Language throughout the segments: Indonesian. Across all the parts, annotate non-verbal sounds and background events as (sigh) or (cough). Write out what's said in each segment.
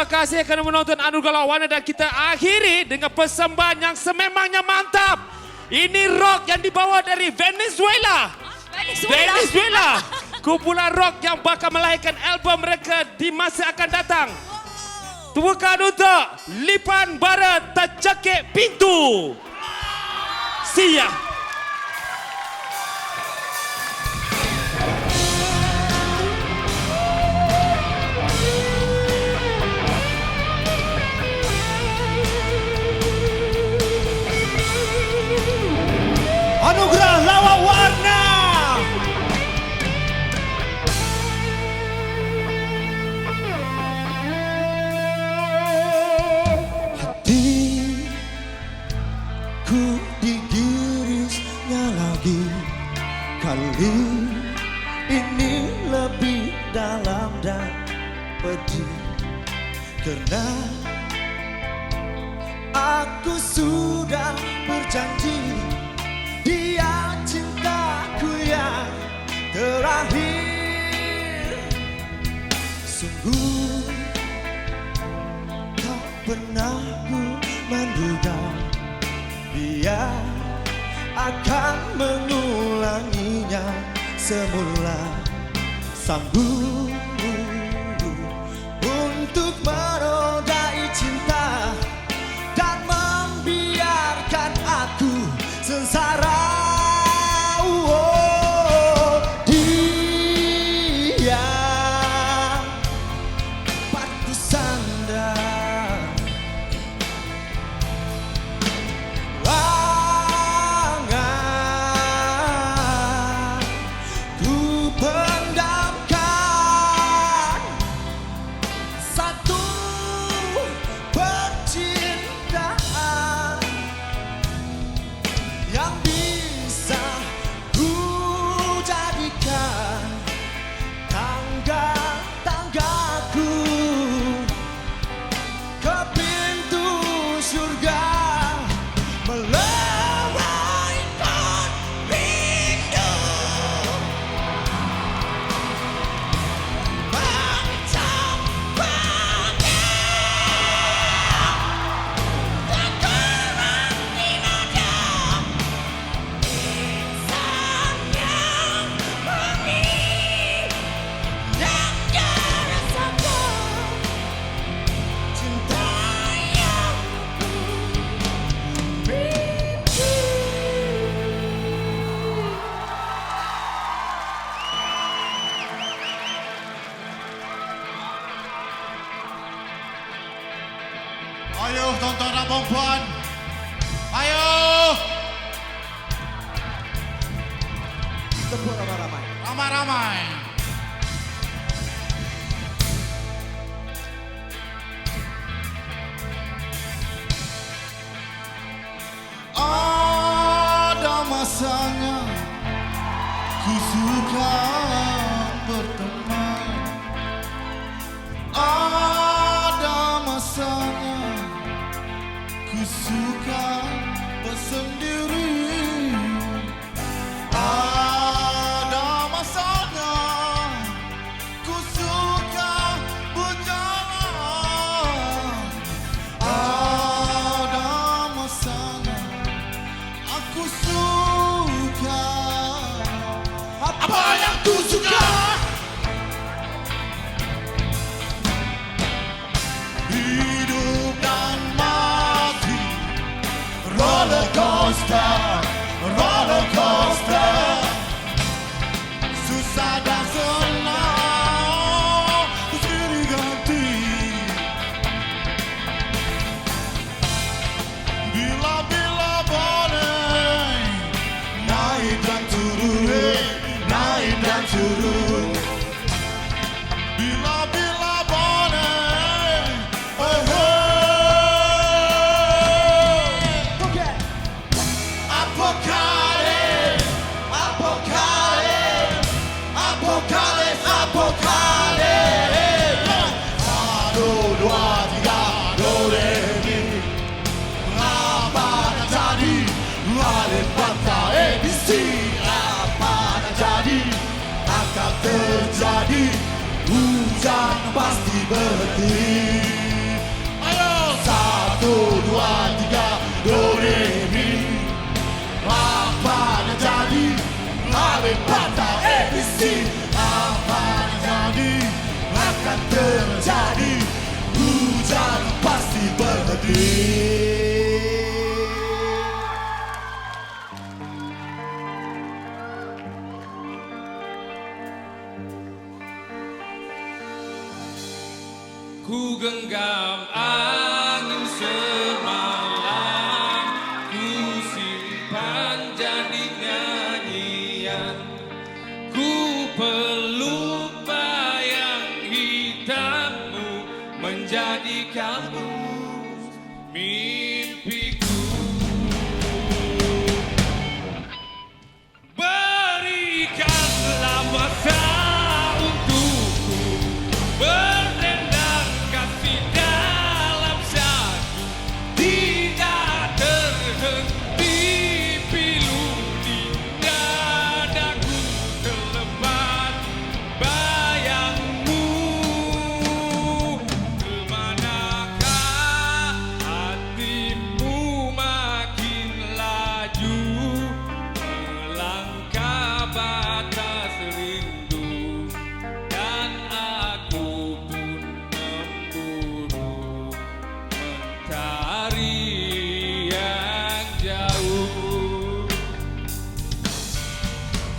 Terima kasih kerana menonton Anugerah Warna dan kita akhiri dengan persembahan yang sememangnya mantap. Ini rock yang dibawa dari Venezuela. Venezuela. Venezuela. (laughs) Kumpulan rock yang bakal melahirkan album mereka di masa akan datang. Tepukan untuk Lipan Bara Tercekik Pintu. See ya. Aku sudah berjanji dia cintaku yang terakhir. Sungguh tak pernah ku menduga Dia akan mengulanginya semula. Sanggup untuk menodai มงพรไปโอจะพูดอะไรมา ramai ramai ada masanya ku suka ku suka bersendiri. stop. para ti. Sato. 更高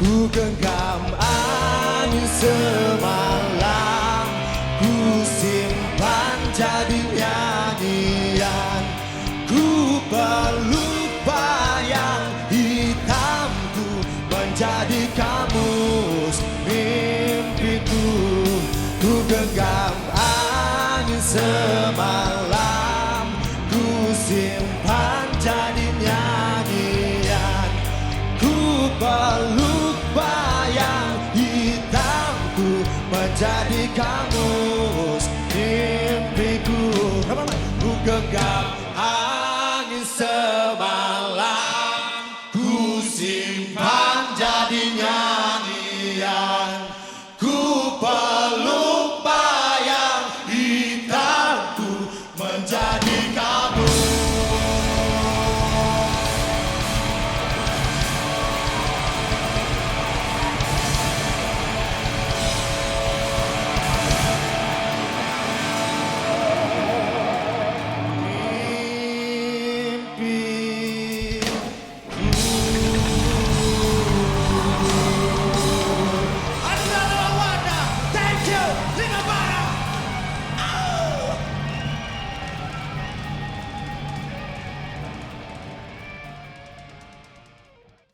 Ku genggam angin semalam. Ku simpan jadi nyanyian Ku peluk bayang hitamku Menjadi kamus mimpiku. Ku genggam angin semalam. Ku simpan jadi nyanyian Ku peluk Jadi kamus impiku, Bukan kamu